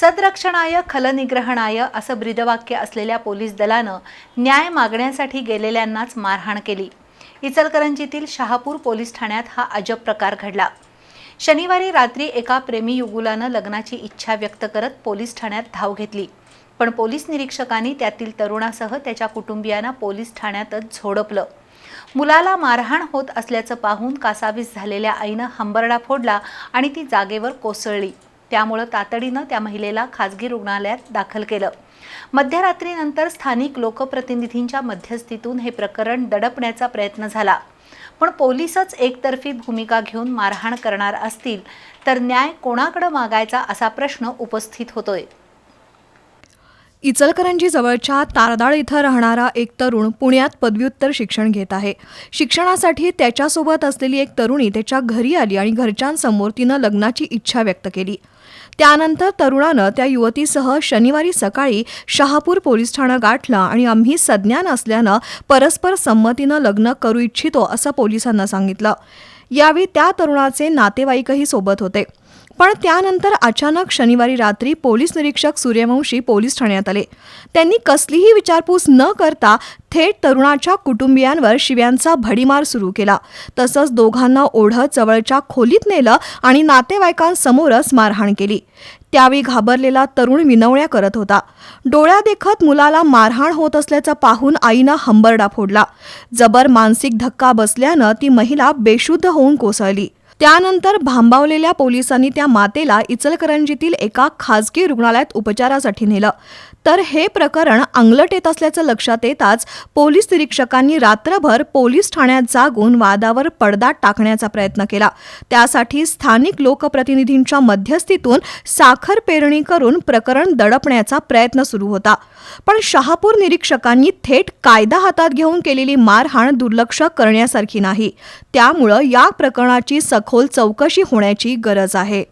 सदरक्षणाय खलनिग्रहणाय असं ब्रीदवाक्य असलेल्या पोलीस दलानं न्याय मागण्यासाठी गेलेल्यांनाच मारहाण केली. इचलकरंजीतील शहापूर पोलीस ठाण्यात हा अजब प्रकार घडला. शनिवारी रात्री एका प्रेमी युगुलानं लग्नाची इच्छा व्यक्त करत पोलीस ठाण्यात धाव घेतली. पण पोलीस निरीक्षकांनी त्यातील तरुणासह त्याच्या कुटुंबियांना पोलीस ठाण्यातच झोडपलं. मुलाला मारहाण होत असल्याचं पाहून कासावीस झालेल्या आईनं हंबरडा फोडला आणि ती जागेवर कोसळली. त्यामुळं तातडीनं त्या महिलेला खाजगी रुग्णालयात दाखल केलं. मध्यरात्रीनंतर स्थानिक लोकप्रतिनिधींच्या मध्यस्थीतून हे प्रकरण दडपण्याचा प्रयत्न झाला. पण पोलीसच एकतर्फी भूमिका घेऊन मारहाण करणार असतील तर न्याय कोणाकडे मागायचा असा प्रश्न उपस्थित होतोय. इचलकरंजी जवळच्या तारदाळ इथं राहणारा एक तरुण पुण्यात पदव्युत्तर शिक्षण घेत आहे. शिक्षणासाठी त्याच्यासोबत असलेली एक तरुणी त्याच्या घरी आली आणि घरच्यांसमोर तिनं लग्नाची इच्छा व्यक्त केली. त्यानंतर तरुणानं त्या युवतीसह शनिवारी सकाळी शहापूर पोलीस ठाणं गाठलं आणि आम्ही सज्ञान असल्यानं परस्पर संमतीनं लग्न करू इच्छितो असं पोलिसांना सांगितलं. यावेळी त्या तरुणाचे नातेवाईकही सोबत होते. पण त्यानंतर अचानक शनिवारी रात्री पोलीस निरीक्षक सूर्यवंशी पोलीस ठाण्यात आले. त्यांनी कसलीही विचारपूस न करता थेट तरुणाच्या कुटुंबियांवर शिव्यांचा भडीमार सुरू केला. तसंच दोघांना ओढत जवळच्या खोलीत नेलं आणि नातेवाईकांसमोरच मारहाण केली. त्यावेळी घाबरलेला तरुण विनवण्या करत होता. डोळ्या देखत मुलाला मारहाण होत असल्याचं पाहून आईनं हंबरडा फोडला. जबर मानसिक धक्का बसल्यानं ती महिला बेशुद्ध होऊन कोसळली. त्यानंतर भांबावलेल्या पोलिसांनी त्या मातेला इचलकरंजीतील एका खासगी रुग्णालयात उपचारासाठी नेलं. तर हे प्रकरण अंगलट येत असल्याचं लक्षात येताच पोलीस निरीक्षकांनी रात्रभर पोलीस ठाण्यात जागून वादावर पडदा टाकण्याचा प्रयत्न केला. त्यासाठी स्थानिक लोकप्रतिनिधींच्या मध्यस्थीतून साखर पेरणी करून प्रकरण दडपण्याचा प्रयत्न सुरू होता. पण शहापूर निरीक्षकांनी थेट कायदा हातात घेऊन केलेली मारहाण दुर्लक्ष करण्यासारखी नाही. त्यामुळं या प्रकरणाची सखोल चौकशी होण्याची गरज आहे.